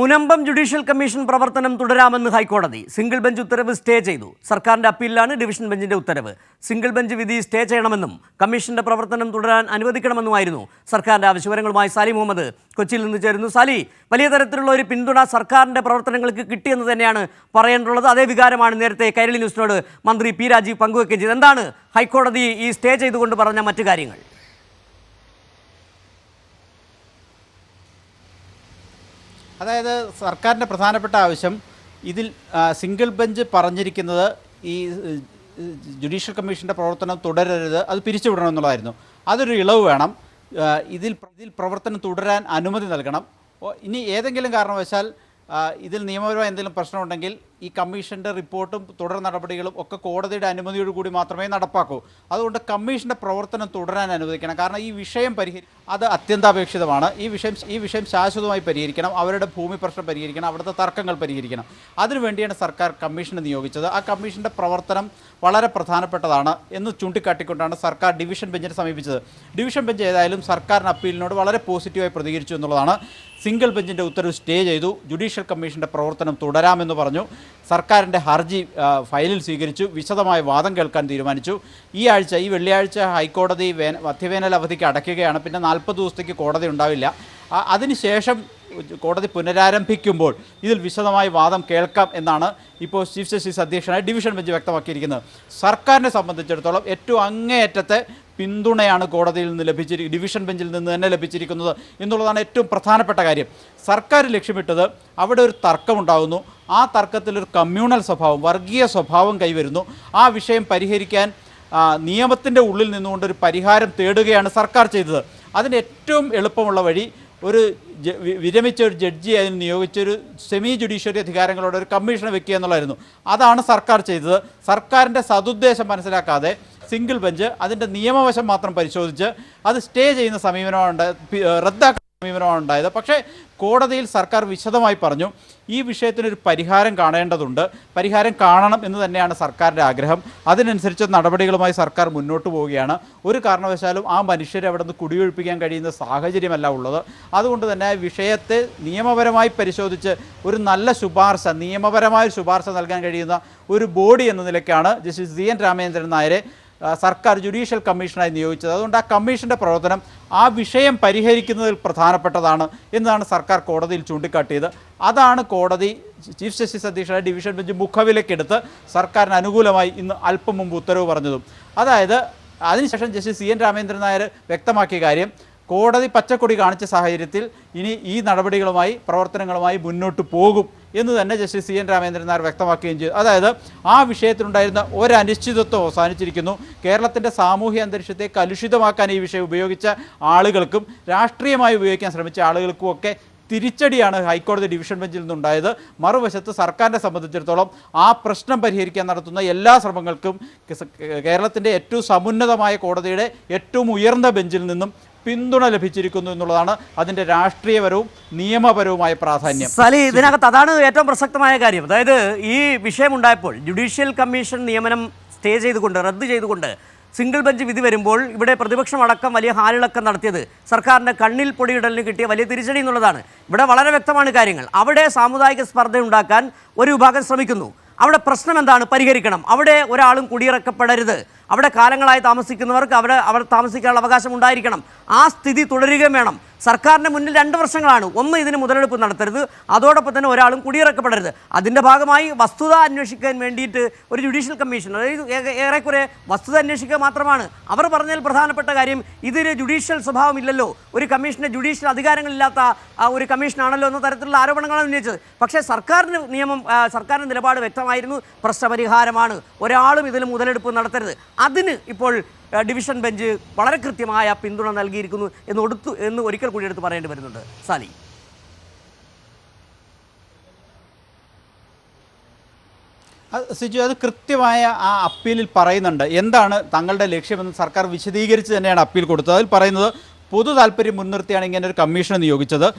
Munambam judicial commission പ്രവർത്തനം തുടരാമെന്ന് ഹൈക്കോടതി. Single bench ഉത്തരവ് സ്റ്റേ ചെയ്തു. സർക്കാരിന്റെ അപ്പീലിലാണ് ഡിവിഷൻ ബെഞ്ചിന്റെ ഉത്തരവ്. സിംഗിൾ ബെഞ്ച് വിധി സ്റ്റേ ചെയ്യണമെന്നും കമ്മീഷന്റെ പ്രവർത്തനം തുടരാൻ അനുവദിക്കണമെന്നുമായിരുന്നു സർക്കാരിന്റെ ആവശ്യവരങ്ങളുമായി സാലി മുഹമ്മദ്. കൊച്ചിയിൽ നിന്ന് ചേരുന്നു. സാലി വലിയ തരത്തിലുള്ള ഒരു പിന്തുണ സർക്കാരിന്റെ പ്രവർത്തനങ്ങൾക്ക് കിട്ടിയെന്ന് തന്നെയാണ് പറയേണ്ടുള്ളത് അതേ വികാരമാണ് നേരത്തെ കൈരളി ന്യൂസിനോട് മന്ത്രി പി രാജീവ് പങ്കുവെക്കുകയും ചെയ്തത്. എന്താണ് ഹൈക്കോടതി ഈ സ്റ്റേ ചെയ്തുകൊണ്ട് പറഞ്ഞ മറ്റു കാര്യങ്ങൾ? അതായത് സർക്കാരിന്റെ പ്രധാനപ്പെട്ട ആവശ്യം ഇതിൽ സിംഗിൾ ബെഞ്ച് പറഞ്ഞിരിക്കുന്നത് ഈ ജുഡീഷ്യൽ കമ്മീഷന്റെ പ്രവർത്തനം തുടരരുത് അത് പിരിച്ചുവിടണം എന്നുള്ളതായിരുന്നു. അതൊരു ഇളവ് വേണം. ഇതിൽ ഇതിൽ പ്രവർത്തനം തുടരാൻ അനുമതി നൽകണം. ഇനി ഏതെങ്കിലും കാരണവശാൽ ഇതിൽ നിയമപരമായ എന്തെങ്കിലും പ്രശ്നമുണ്ടെങ്കിൽ ഈ കമ്മീഷന്റെ റിപ്പോർട്ടും തുടർ നടപടികളും ഒക്കെ കോടതിയുടെ അനുമതിയോട് കൂടി മാത്രമേ നടപ്പാക്കൂ. അതുകൊണ്ട് കമ്മീഷന്റെ പ്രവർത്തനം തുടരാൻ അനുവദിക്കണം. കാരണം ഈ വിഷയം പരിഹരി അത് അത്യന്താപേക്ഷിതമാണ്. ഈ വിഷയം ഈ വിഷയം ശാശ്വതമായി പരിഹരിക്കണം. അവരുടെ ഭൂമി പ്രശ്നം പരിഹരിക്കണം. അവിടുത്തെ തർക്കങ്ങൾ പരിഹരിക്കണം. അതിനുവേണ്ടിയാണ് സർക്കാർ കമ്മീഷനെ നിയോഗിച്ചത്. ആ കമ്മീഷന്റെ പ്രവർത്തനം വളരെ പ്രധാനപ്പെട്ടതാണ് എന്ന് ചൂണ്ടിക്കാട്ടിക്കൊണ്ടാണ് സർക്കാർ ഡിവിഷൻ ബെഞ്ചിനെ സമീപിച്ചത്. ഡിവിഷൻ ബെഞ്ച് ഏതായാലും സർക്കാരിന് അപ്പീലിനോട് വളരെ പോസിറ്റീവായി പ്രതികരിച്ചു എന്നുള്ളതാണ്. സിംഗിൾ ബെഞ്ചിന്റെ ഉത്തരവ് സ്റ്റേ ചെയ്തു. ജുഡീഷ്യൽ കമ്മീഷന്റെ പ്രവർത്തനം തുടരാമെന്ന് പറഞ്ഞു. സർക്കാരിന്റെ ഹർജി ഫയലിൽ സ്വീകരിച്ചു. വിശദമായ വാദം കേൾക്കാൻ തീരുമാനിച്ചു. ഈ ആഴ്ച ഈ വെള്ളിയാഴ്ച ഹൈക്കോടതി വേ മധ്യവേനൽ അവധിക്ക് അടയ്ക്കുകയാണ്. പിന്നെ നാൽപ്പത് ദിവസത്തേക്ക് കോടതി ഉണ്ടാവില്ല. അതിനുശേഷം കോടതി പുനരാരംഭിക്കുമ്പോൾ ഇതിൽ വിശദമായ വാദം കേൾക്കാം എന്നാണ് ഇപ്പോൾ ചീഫ് ജസ്റ്റിസ് അധ്യക്ഷനായ ഡിവിഷൻ ബെഞ്ച് വ്യക്തമാക്കിയിരിക്കുന്നത്. സർക്കാരിനെ സംബന്ധിച്ചിടത്തോളം ഏറ്റവും അങ്ങേയറ്റത്തെ പിന്തുണയാണ് കോടതിയിൽ നിന്ന് ലഭിച്ചിരി ഡിവിഷൻ ബെഞ്ചിൽ നിന്ന് തന്നെ ലഭിച്ചിരിക്കുന്നത് എന്നുള്ളതാണ് ഏറ്റവും പ്രധാനപ്പെട്ട കാര്യം. സർക്കാർ ലക്ഷ്യമിട്ടത് അവിടെ ഒരു തർക്കമുണ്ടാകുന്നു ആ തർക്കത്തിലൊരു കമ്മ്യൂണൽ സ്വഭാവം വർഗീയ സ്വഭാവം കൈവരുന്നു. ആ വിഷയം പരിഹരിക്കാൻ നിയമത്തിന്റെ ഉള്ളിൽ നിന്നുകൊണ്ട് ഒരു പരിഹാരം തേടുകയാണ് സർക്കാർ ചെയ്തത്. അതിന് ഏറ്റവും എളുപ്പമുള്ള വഴി ഒരു വിരമിച്ച ഒരു ജഡ്ജി അതിന് നിയോഗിച്ചൊരു സെമി ജുഡീഷ്യറി അധികാരങ്ങളോട് ഒരു കമ്മീഷനെ വെക്കുക എന്നുള്ളതായിരുന്നു. അതാണ് സർക്കാർ ചെയ്തത്. സർക്കാരിന്റെ സതുദ്ദേശം മനസ്സിലാക്കാതെ സിംഗിൾ ബെഞ്ച് അതിന്റെ നിയമവശം മാത്രം പരിശോധിച്ച് അത് സ്റ്റേ ചെയ്യുന്ന സമീപനമാണ്. ഉണ്ടായത് സമീപനമാണ് ഉണ്ടായത് പക്ഷേ കോടതിയിൽ സർക്കാർ വിശദമായി പറഞ്ഞു ഈ വിഷയത്തിനൊരു പരിഹാരം കാണേണ്ടതുണ്ട്. പരിഹാരം കാണണം എന്ന് തന്നെയാണ് സർക്കാരിന്റെ ആഗ്രഹം. അതിനനുസരിച്ച് നടപടികളുമായി സർക്കാർ മുന്നോട്ട് പോവുകയാണ്. ഒരു കാരണവശാലും ആ മനുഷ്യരെ അവിടെ നിന്ന് കുടിയൊഴിപ്പിക്കാൻ കഴിയുന്ന സാഹചര്യമല്ല ഉള്ളത്. അതുകൊണ്ട് തന്നെ വിഷയത്തെ നിയമപരമായി പരിശോധിച്ച് ഒരു നല്ല ശുപാർശ നിയമപരമായ ശുപാർശ നൽകാൻ കഴിയുന്ന ഒരു ബോഡി എന്ന നിലയ്ക്കാണ് ജസ്റ്റിസ് സി എൻ രാമചന്ദ്രൻ നായരെ സർക്കാർ ജുഡീഷ്യൽ കമ്മീഷനായി നിയോഗിച്ചത്. അതുകൊണ്ട് ആ കമ്മീഷന്റെ പ്രവർത്തനം ആ വിഷയം പരിഹരിക്കുന്നതിൽ പ്രധാനപ്പെട്ടതാണ് എന്നതാണ് സർക്കാർ കോടതിയിൽ ചൂണ്ടിക്കാട്ടിയത്. അതാണ് കോടതി ചീഫ് ജസ്റ്റിസ് അധ്യക്ഷനായ ഡിവിഷൻ ബെഞ്ച് മുഖവിലക്കെടുത്ത് സർക്കാരിന് അനുകൂലമായി ഇന്ന് അല്പം മുമ്പ് ഉത്തരവ് പറഞ്ഞതും. അതായത് അതിനുശേഷം justice C N Ramendran Nair വ്യക്തമാക്കിയ കാര്യം കോടതി പച്ചക്കൊടി കാണിച്ച സാഹചര്യത്തിൽ ഇനി ഈ നടപടികളുമായി പ്രവർത്തനങ്ങളുമായി മുന്നോട്ട് പോകും എന്ന് തന്നെ justice C N Ramendran Nair വ്യക്തമാക്കുകയും ചെയ്തു. അതായത് ആ വിഷയത്തിലുണ്ടായിരുന്ന ഒരനിശ്ചിതത്വം അവസാനിച്ചിരിക്കുന്നു. കേരളത്തിന്റെ സാമൂഹ്യ അന്തരീക്ഷത്തെ കലുഷിതമാക്കാൻ ഈ വിഷയം ഉപയോഗിച്ച ആളുകൾക്കും രാഷ്ട്രീയമായി ഉപയോഗിക്കാൻ ശ്രമിച്ച ആളുകൾക്കും ഒക്കെ തിരിച്ചടിയാണ് ഹൈക്കോടതി ഡിവിഷൻ ബെഞ്ചിൽ നിന്നുണ്ടായത്. മറുവശത്ത് സർക്കാരിനെ സംബന്ധിച്ചിടത്തോളം ആ പ്രശ്നം പരിഹരിക്കാൻ നടത്തുന്ന എല്ലാ ശ്രമങ്ങൾക്കും കേരളത്തിന്റെ ഏറ്റവും സമുന്നതമായ കോടതിയുടെ ഏറ്റവും ഉയർന്ന ബെഞ്ചിൽ നിന്നും പിന്തുണ ലഭിച്ചിരിക്കുന്നു എന്നുള്ളതാണ് അതിന്റെ രാഷ്ട്രീയപരവും നിയമപരവുമായ പ്രാധാന്യം. സലി ഇതിനകത്ത് അതാണ് ഏറ്റവും പ്രസക്തമായ കാര്യം. അതായത് ഈ വിഷയമുണ്ടായപ്പോൾ ജുഡീഷ്യൽ കമ്മീഷൻ നിയമനം സ്റ്റേ ചെയ്തുകൊണ്ട് റദ്ദ് ചെയ്തുകൊണ്ട് സിംഗിൾ ബെഞ്ച് വിധി വരുമ്പോൾ ഇവിടെ പ്രതിപക്ഷം അടക്കം വലിയ ഹാലിളക്കം നടത്തിയത് സർക്കാരിന്റെ കണ്ണിൽ പൊടിയിടലിന് കിട്ടിയ വലിയ തിരിച്ചടി എന്നുള്ളതാണ്. ഇവിടെ വളരെ വ്യക്തമാണ് കാര്യങ്ങൾ. അവിടെ സാമുദായിക സ്പർദ്ധ ഉണ്ടാക്കാൻ ഒരു വിഭാഗം ശ്രമിക്കുന്നു. അവിടെ പ്രശ്നം എന്താണ്? പരിഹരിക്കണം. അവിടെ ഒരാളും കുടിയിറക്കപ്പെടരുത്. അവിടെ കാലങ്ങളായി താമസിക്കുന്നവർക്ക് അവിടെ അവിടെ താമസിക്കാനുള്ള അവകാശം ഉണ്ടായിരിക്കണം. ആ സ്ഥിതി തുടരുകയും വേണം. സർക്കാരിന്റെ മുന്നിൽ രണ്ട് പ്രശ്നങ്ങളാണ് ഒന്ന് ഇതിന് മുതലെടുപ്പ് നടത്തരുത് അതോടൊപ്പം തന്നെ ഒരാളും കുടിയിറക്കപ്പെടരുത്. അതിന്റെ ഭാഗമായി വസ്തുത അന്വേഷിക്കാൻ വേണ്ടിയിട്ട് ഒരു ജുഡീഷ്യൽ കമ്മീഷൻ അതായത് ഏറെക്കുറെ വസ്തുത അന്വേഷിക്കുക മാത്രമാണ്. അവർ പറഞ്ഞതിൽ പ്രധാനപ്പെട്ട കാര്യം ഇതൊരു ജുഡീഷ്യൽ സ്വഭാവമില്ലല്ലോ. ഒരു കമ്മീഷന്റെ ജുഡീഷ്യൽ അധികാരങ്ങളില്ലാത്ത ഒരു കമ്മീഷനാണല്ലോ എന്ന തരത്തിലുള്ള ആരോപണങ്ങളാണ് ഉന്നയിച്ചത്. പക്ഷേ സർക്കാരിന് നിയമം സർക്കാരിന്റെ നിലപാട് വ്യക്തമായിരുന്നു. പ്രശ്നപരിഹാരമാണ്. ഒരാളും ഇതിൽ മുതലെടുപ്പ് നടത്തരുത്. അതിന് ഇപ്പോൾ ഡിവിഷൻ ബെഞ്ച് വളരെ കൃത്യമായ പിന്തുണ നൽകിയിരിക്കുന്നു എന്ന് ഒടുത്തു എന്ന് ഒരിക്കൽ കൂടി എടുത്ത് പറയേണ്ടി വരുന്നുണ്ട്. സാലി. സിജു അത് കൃത്യമായ ആ അപ്പീലിൽ പറയുന്നുണ്ട്. എന്താണ് തങ്ങളുടെ ലക്ഷ്യമെന്ന് സർക്കാർ വിശദീകരിച്ച് തന്നെയാണ് അപ്പീൽ കൊടുത്തത്. അതിൽ പറയുന്നത് പൊതു താല്പര്യം മുൻനിർത്തിയാണ് ഇങ്ങനെ ഒരു കമ്മീഷനെ നിയോഗിച്ചത്.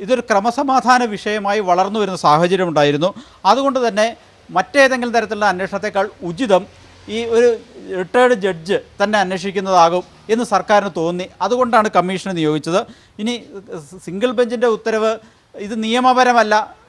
ഇതൊരു ക്രമസമാധാന വിഷയമായി വളർന്നു വരുന്ന സാഹചര്യം ഉണ്ടായിരുന്നു. അതുകൊണ്ട് തന്നെ മറ്റേതെങ്കിലും തരത്തിലുള്ള അന്വേഷണത്തെക്കാൾ ഉചിതം ഈ ഒരു റിട്ടയർഡ് ജഡ്ജ് തന്നെ അന്വേഷിക്കുന്നതാകും എന്ന് സർക്കാരിന് തോന്നി. അതുകൊണ്ടാണ് കമ്മീഷനെ നിയോഗിച്ചത്. ഇനി സിംഗിൾ ബെഞ്ചിന്റെ ഉത്തരവ് ഇത് നിയമപരമല്ല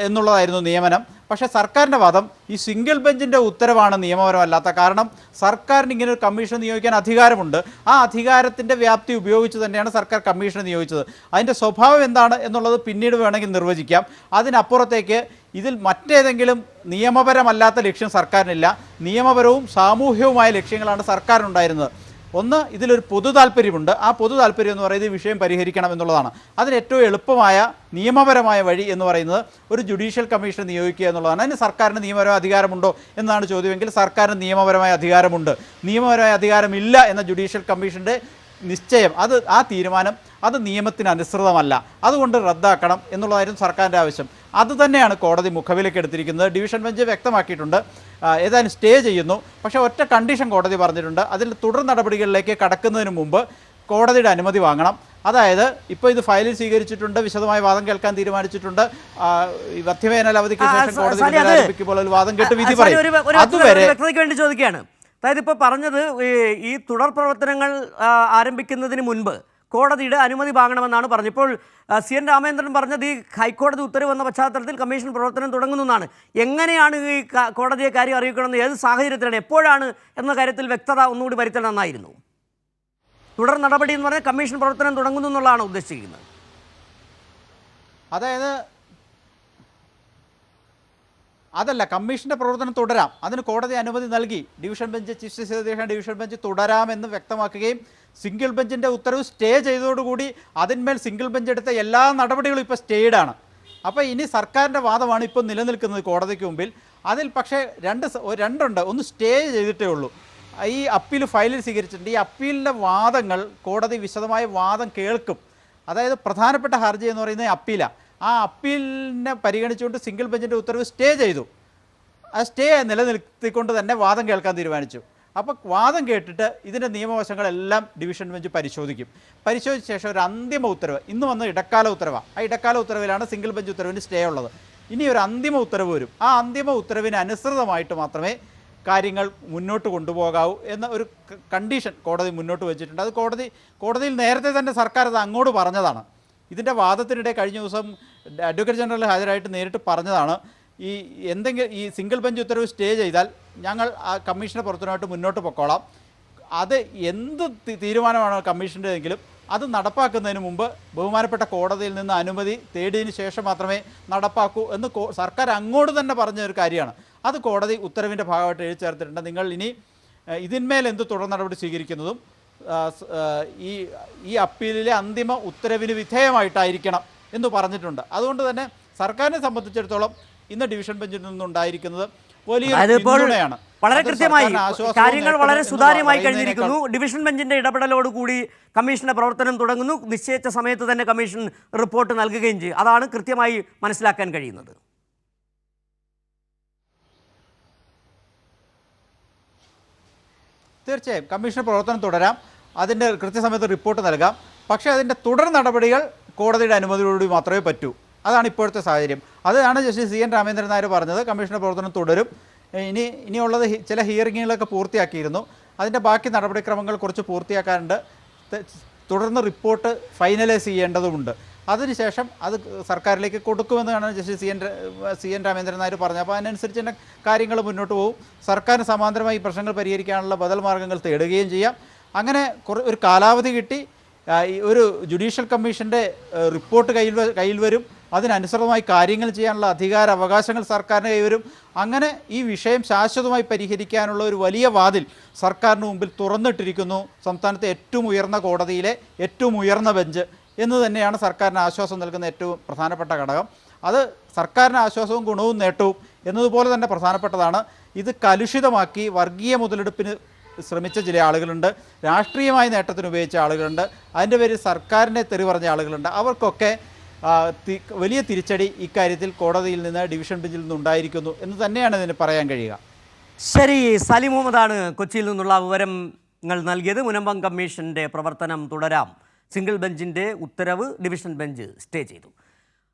എന്നുള്ളതായിരുന്നു നിയമനം. പക്ഷേ സർക്കാരിന്റെ വാദം ഈ സിംഗിൾ ബെഞ്ചിന്റെ ഉത്തരവാണ് നിയമപരമല്ലാത്ത കാരണം. സർക്കാരിന് ഇങ്ങനെ ഒരു കമ്മീഷൻ നിയോഗിക്കാൻ അധികാരമുണ്ട്. ആ അധികാരത്തിന്റെ വ്യാപ്തി ഉപയോഗിച്ച് തന്നെയാണ് സർക്കാർ കമ്മീഷനെ നിയോഗിച്ചത്. അതിന്റെ സ്വഭാവം എന്താണ് എന്നുള്ളത് പിന്നീട് വേണമെങ്കിൽ നിർവചിക്കാം. അതിനപ്പുറത്തേക്ക് ഇതിൽ മറ്റേതെങ്കിലും നിയമപരമല്ലാത്ത ലക്ഷ്യം സർക്കാരിനില്ല. നിയമപരവും സാമൂഹ്യവുമായ ലക്ഷ്യങ്ങളാണ് സർക്കാരിനുണ്ടായിരുന്നത്. ഒന്ന് ഇതിലൊരു പൊതു താല്പര്യമുണ്ട്. ആ പൊതു താല്പര്യം എന്ന് പറയുന്നത് വിഷയം പരിഹരിക്കണം എന്നുള്ളതാണ്. അതിന് ഏറ്റവും എളുപ്പമായ നിയമപരമായ വഴി എന്ന് പറയുന്നത് ഒരു ജുഡീഷ്യൽ കമ്മീഷൻ നിയോഗിക്കുക എന്നുള്ളതാണ്. അതിന് സർക്കാരിന് നിയമപരമായ അധികാരമുണ്ടോ എന്നാണ് ചോദ്യമെങ്കിൽ സർക്കാരിന് നിയമപരമായ അധികാരമുണ്ട്. നിയമപരമായ അധികാരമില്ല എന്ന ജുഡീഷ്യൽ കമ്മീഷന്റെ നിശ്ചയം. അത് ആ തീരുമാനം അത് നിയമത്തിന് അനുസൃതമല്ല. അതുകൊണ്ട് റദ്ദാക്കണം എന്നുള്ളതായിരുന്നു സർക്കാരിന്റെ ആവശ്യം. അത് തന്നെയാണ് കോടതി മുഖവിലേക്ക് എടുത്തിരിക്കുന്നത്. ഡിവിഷൻ ബെഞ്ച് വ്യക്തമാക്കിയിട്ടുണ്ട്. ഏതായാലും സ്റ്റേ ചെയ്യുന്നു. പക്ഷേ ഒറ്റ കണ്ടീഷൻ കോടതി പറഞ്ഞിട്ടുണ്ട്. അതിൽ തുടർ നടപടികളിലേക്ക് കടക്കുന്നതിന് മുമ്പ് കോടതിയുടെ അനുമതി വാങ്ങണം. അതായത് ഇപ്പോൾ ഇത് ഫയലിൽ സ്വീകരിച്ചിട്ടുണ്ട് വിശദമായ വാദം കേൾക്കാൻ തീരുമാനിച്ചിട്ടുണ്ട്. വധ്യവേനൽ അവധിക്ക് ശേഷം കോടതി വാദം കേട്ട് വിധി പറയും. അതുവരെ വേണ്ടി ചോദിക്കുകയാണ്. അതായത് ഇപ്പോൾ പറഞ്ഞത് ഈ- തുടർ പ്രവർത്തനങ്ങൾ ആരംഭിക്കുന്നതിന് മുൻപ് കോടതിയുടെ അനുമതി വാങ്ങണമെന്നാണ് പറഞ്ഞത്. ഇപ്പോൾ സി എൻ രാമേന്ദ്രൻ പറഞ്ഞത് ഈ ഹൈക്കോടതി ഉത്തരവ് വന്ന പശ്ചാത്തലത്തിൽ കമ്മീഷൻ പ്രവർത്തനം തുടങ്ങുന്നതാണ്. എങ്ങനെയാണ് ഈ കോടതിയെ കാര്യം അറിയിക്കണമെന്ന് ഏത് സാഹചര്യത്തിലാണ് എപ്പോഴാണ് എന്ന കാര്യത്തിൽ വ്യക്തത ഒന്നുകൂടി വരുത്തണം നന്നായിരുന്നു. തുടർ നടപടി എന്ന് പറഞ്ഞാൽ കമ്മീഷൻ പ്രവർത്തനം തുടങ്ങുന്നു എന്നുള്ളതാണ് ഉദ്ദേശിക്കുന്നത്. അതായത് അതല്ല കമ്മീഷന്റെ പ്രവർത്തനം തുടരാം. അതിന് കോടതി അനുമതി നൽകി. ഡിവിഷൻ ബെഞ്ച് ചീഫ് ജസ്റ്റിസ് അധ്യക്ഷൻ ഡിവിഷൻ ബെഞ്ച് തുടരാമെന്ന് വ്യക്തമാക്കുകയും സിംഗിൾ ബെഞ്ചിന്റെ ഉത്തരവ് സ്റ്റേ ചെയ്തതോടുകൂടി അതിന്മേൽ സിംഗിൾ ബെഞ്ച് എടുത്ത എല്ലാ നടപടികളും ഇപ്പോൾ സ്റ്റേഡാണ് അപ്പോൾ ഇനി സർക്കാരിന്റെ വാദമാണ് ഇപ്പോൾ നിലനിൽക്കുന്നത് കോടതിക്ക് മുമ്പിൽ. അതിൽ പക്ഷേ രണ്ട് രണ്ടുണ്ട്. ഒന്ന് സ്റ്റേ ചെയ്തിട്ടേ ഉള്ളൂ. ഈ അപ്പീൽ ഫയലിൽ സ്വീകരിച്ചിട്ടുണ്ട്. ഈ അപ്പീലിന്റെ വാദങ്ങൾ കോടതി വിശദമായ വാദം കേൾക്കും. അതായത് പ്രധാനപ്പെട്ട ഹർജി എന്ന് പറയുന്നത് അപ്പീലാണ് ആ അപ്പീലിനെ പരിഗണിച്ചുകൊണ്ട് സിംഗിൾ ബെഞ്ചിന്റെ ഉത്തരവ് സ്റ്റേ ചെയ്തു. ആ സ്റ്റേ നിലനിർത്തിക്കൊണ്ട് തന്നെ വാദം കേൾക്കാൻ തീരുമാനിച്ചു. അപ്പോൾ വാദം കേട്ടിട്ട് ഇതിന്റെ നിയമവശങ്ങളെല്ലാം ഡിവിഷൻ ബെഞ്ച് പരിശോധിക്കും. പരിശോധിച്ച ശേഷം ഒരു അന്തിമ ഉത്തരവ് ഇന്ന് വന്ന ഇടക്കാല ഉത്തരവാണ് ആ ഇടക്കാല ഉത്തരവിലാണ് സിംഗിൾ ബെഞ്ച് ഉത്തരവിന് സ്റ്റേ ഉള്ളത്. ഇനി ഒരു അന്തിമ ഉത്തരവ് വരും. ആ അന്തിമ ഉത്തരവിന് അനുസൃതമായിട്ട് മാത്രമേ കാര്യങ്ങൾ മുന്നോട്ട് കൊണ്ടുപോകാവൂ എന്ന ഒരു കണ്ടീഷൻ കോടതി മുന്നോട്ട് വെച്ചിട്ടുണ്ട്. അത് കോടതി കോടതിയിൽ നേരത്തെ തന്നെ സർക്കാർ അത് അങ്ങോട്ട് പറഞ്ഞതാണ്. ഇതിന്റെ വാദത്തിനിടെ കഴിഞ്ഞ ദിവസം അഡ്വക്കേറ്റ് ജനറൽ ഹാജരായിട്ട് നേരിട്ട് പറഞ്ഞതാണ്. ഈ എന്തെങ്കിലും ഈ സിംഗിൾ ബെഞ്ച് ഉത്തരവ് സ്റ്റേ ചെയ്താൽ ഞങ്ങൾ ആ കമ്മീഷനെ പുറത്തുനായിട്ട് മുന്നോട്ട് പൊക്കോളാം. അത് എന്ത് തീരുമാനമാണ് കമ്മീഷന്റെതെങ്കിലും അത് നടപ്പാക്കുന്നതിന് മുമ്പ് ബഹുമാനപ്പെട്ട കോടതിയിൽ നിന്ന് അനുമതി തേടിയതിന് ശേഷം മാത്രമേ നടപ്പാക്കൂ എന്ന് സർക്കാർ അങ്ങോട്ട് തന്നെ പറഞ്ഞ ഒരു കാര്യമാണ്. അത് കോടതി ഉത്തരവിന്റെ ഭാഗമായിട്ട് എഴുതി ചേർത്തിട്ടുണ്ട്. നിങ്ങൾ ഇനി ഇതിന്മേൽ എന്ത് തുടർ നടപടി സ്വീകരിക്കുന്നതും ഈ ഈ അപ്പീലിലെ അന്തിമ ഉത്തരവിന് വിധേയമായിട്ടായിരിക്കണം എന്ന് പറഞ്ഞിട്ടുണ്ട്. അതുകൊണ്ട് തന്നെ സർക്കാരിനെ സംബന്ധിച്ചിടത്തോളം ഇന്ന് ഡിവിഷൻ ബെഞ്ചിൽ നിന്നുണ്ടായിരിക്കുന്നത് വലിയ വളരെ കൃത്യമായി കാര്യങ്ങൾ വളരെ സുതാര്യമായി കഴിഞ്ഞിരിക്കുന്നു. ഡിവിഷൻ ബെഞ്ചിന്റെ ഇടപെടലോടുകൂടി കമ്മീഷന്റെ പ്രവർത്തനം തുടങ്ങുന്നു. നിശ്ചയിച്ച സമയത്ത് തന്നെ കമ്മീഷൻ റിപ്പോർട്ട് നൽകുകയും ചെയ്യും. അതാണ് കൃത്യമായി മനസ്സിലാക്കാൻ കഴിയുന്നത്. തീർച്ചയായും കമ്മീഷൻ പ്രവർത്തനം തുടരാം. അതിന്റെ കൃത്യസമയത്ത് റിപ്പോർട്ട് നൽകാം. പക്ഷേ അതിന്റെ തുടർ നടപടികൾ കോടതിയുടെ അനുമതിയോടുകൂടി മാത്രമേ പറ്റൂ. അതാണ് ഇപ്പോഴത്തെ സാഹചര്യം. അതാണ് justice C N Ramendran Nair പറഞ്ഞത്. കമ്മീഷന്റെ പ്രവർത്തനം തുടരും. ഇനി ഇനിയുള്ളത് ചില ഹിയറിങ്ങുകളൊക്കെ പൂർത്തിയാക്കിയിരുന്നു. അതിന്റെ ബാക്കി നടപടിക്രമങ്ങൾ കുറച്ച് പൂർത്തിയാക്കാനുണ്ട്. തുടർന്ന് റിപ്പോർട്ട് ഫൈനലൈസ് ചെയ്യേണ്ടതുമുണ്ട്. അതിനുശേഷം അത് സർക്കാരിലേക്ക് കൊടുക്കുമെന്നാണ് justice C N C N Ramendran Nair പറഞ്ഞത്. അപ്പോൾ അതിനനുസരിച്ച് തന്നെ കാര്യങ്ങൾ മുന്നോട്ട് പോകും. സർക്കാരിന് സമാന്തരമായി ഈ പ്രശ്നങ്ങൾ പരിഹരിക്കാനുള്ള ബദൽ മാർഗങ്ങൾ തേടുകയും ചെയ്യാം. അങ്ങനെ കുറേ ഒരു കാലാവധി കിട്ടി. ഒരു ജുഡീഷ്യൽ കമ്മീഷന്റെ റിപ്പോർട്ട് കയ്യിൽ കയ്യിൽ വരും. അതിനനുസൃതമായി കാര്യങ്ങൾ ചെയ്യാനുള്ള അധികാര അവകാശങ്ങൾ സർക്കാരിന് കൈവരും അങ്ങനെ ഈ വിഷയം ശാശ്വതമായി പരിഹരിക്കാനുള്ള ഒരു വലിയ വാതിൽ സർക്കാരിന് മുമ്പിൽ തുറന്നിട്ടിരിക്കുന്നു. സംസ്ഥാനത്തെ ഏറ്റവും ഉയർന്ന കോടതിയിലെ ഏറ്റവും ഉയർന്ന ബെഞ്ച്. എന്ന് തന്നെയാണ് സർക്കാരിന് ആശ്വാസം നൽകുന്ന ഏറ്റവും പ്രധാനപ്പെട്ട ഘടകം. അത് സർക്കാരിന് ആശ്വാസവും ഗുണവും നേട്ടവും എന്നതുപോലെ തന്നെ പ്രധാനപ്പെട്ടതാണ്. ഇത് കലുഷിതമാക്കി വർഗീയ മുതലെടുപ്പിന് ശ്രമിച്ച ചില ആളുകളുണ്ട്. രാഷ്ട്രീയമായ നേട്ടത്തിന് ഉപയോഗിച്ച ആളുകളുണ്ട്. അതിന്റെ പേരിൽ സർക്കാരിനെ തെറി പറഞ്ഞ ആളുകളുണ്ട്. അവർക്കൊക്കെ വലിയ തിരിച്ചടി ഇക്കാര്യത്തിൽ കോടതിയിൽ നിന്ന് ഡിവിഷൻ ബെഞ്ചിൽ നിന്ന് ഉണ്ടായിരിക്കുന്നു എന്ന് തന്നെയാണ് ഇതിന് പറയാൻ കഴിയുക. ശരി സലിം മുഹമ്മദാണ് കൊച്ചിയിൽ നിന്നുള്ള വിവരങ്ങൾ നൽകിയത്. മുനമ്പം കമ്മീഷന്റെ പ്രവർത്തനം തുടരാം. സിംഗിൾ ബെഞ്ചിന്റെ ഉത്തരവ് ഡിവിഷൻ ബെഞ്ച് സ്റ്റേ ചെയ്തു.